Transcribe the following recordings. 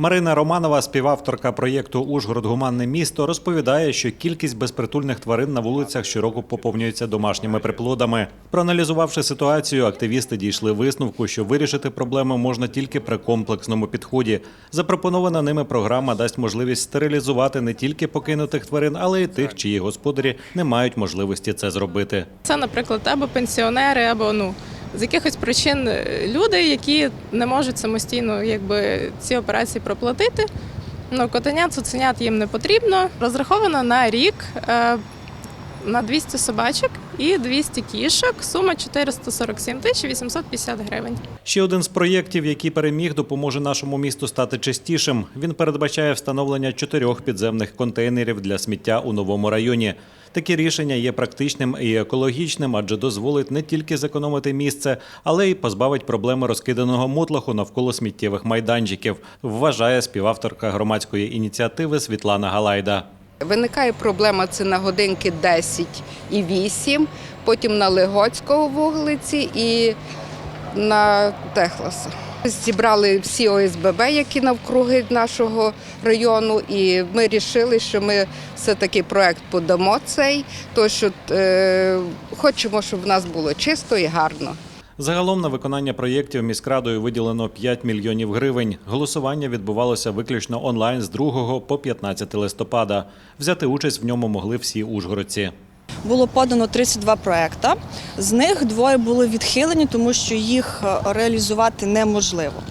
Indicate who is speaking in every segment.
Speaker 1: Марина Романова, співавторка проєкту Ужгород Гуманне місто, розповідає, що кількість безпритульних тварин на вулицях щороку поповнюється домашніми приплодами. Проаналізувавши ситуацію, активісти дійшли висновку, що вирішити проблему можна тільки при комплексному підході. Запропонована ними програма дасть можливість стерилізувати не тільки покинутих тварин, але й тих, чиї господарі не мають можливості це зробити.
Speaker 2: Це, наприклад, або пенсіонери, або ну з якихось причин е, люди, які не можуть самостійно якби ці операції проплатити. Ну, котеня, цуценят їм не потрібно. Розраховано на рік е, на 200 собачок і 200 кішок. Сума 447 тисяч 850 гривень.
Speaker 1: Ще один з проєктів, який переміг, допоможе нашому місту стати чистішим. Він передбачає встановлення чотирьох підземних контейнерів для сміття у новому районі. Таке рішення є практичним і екологічним, адже дозволить не тільки зекономити місце, але й позбавить проблеми розкиданого мотлоху навколо сміттєвих майданчиків, вважає співавторка громадської ініціативи Світлана Галайда.
Speaker 3: Виникає проблема це на годинки 10 і 8, потім на Легоцького вуглиці і на Техласа. Зібрали всі ОСББ, які навкруги нашого району, і ми вирішили, що ми все-таки проект подамо цей, тому що е, хочемо, щоб в нас було чисто і гарно.
Speaker 1: Загалом на виконання проєктів міськрадою виділено 5 мільйонів гривень. Голосування відбувалося виключно онлайн з 2 по 15 листопада. Взяти участь в ньому могли всі ужгородці.
Speaker 4: Було подано 32 проекти. З них двоє були відхилені, тому що їх е, реалізувати неможливо.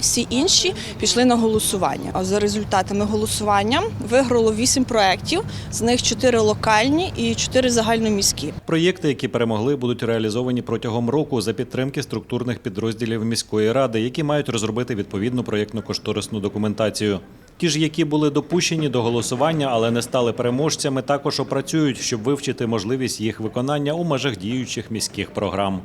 Speaker 4: Всі інші пішли на голосування. А за результатами голосування виграло 8 проєктів, з них 4 локальні і 4 загальноміські.
Speaker 1: Проєкти, які перемогли, будуть реалізовані протягом року за підтримки структурних підрозділів міської ради, які мають розробити відповідну проєктну кошторисну документацію. Ті ж, які були допущені до голосування, але не стали переможцями, також опрацюють, щоб вивчити можливість їх виконання у межах діючих міських програм.